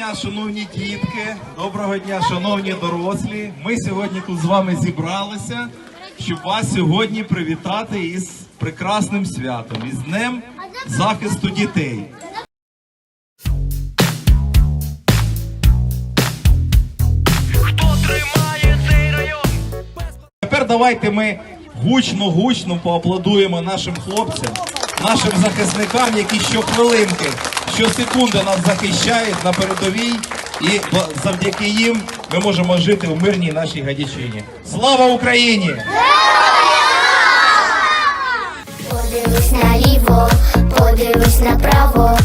дня, шановні дітки, доброго дня, шановні дорослі. Ми сьогодні тут з вами зібралися, щоб вас сьогодні привітати із прекрасним святом, із Днем захисту дітей. Хто тримає цей район? Тепер давайте ми гучно-гучно поаплодуємо нашим хлопцям, нашим захисникам, які щохвилинки, щосекунди нас захищають на передовій, і завдяки їм ми можемо жити в мирній нашій гадячині. Слава Україні! Подивись наліво, подивись направо,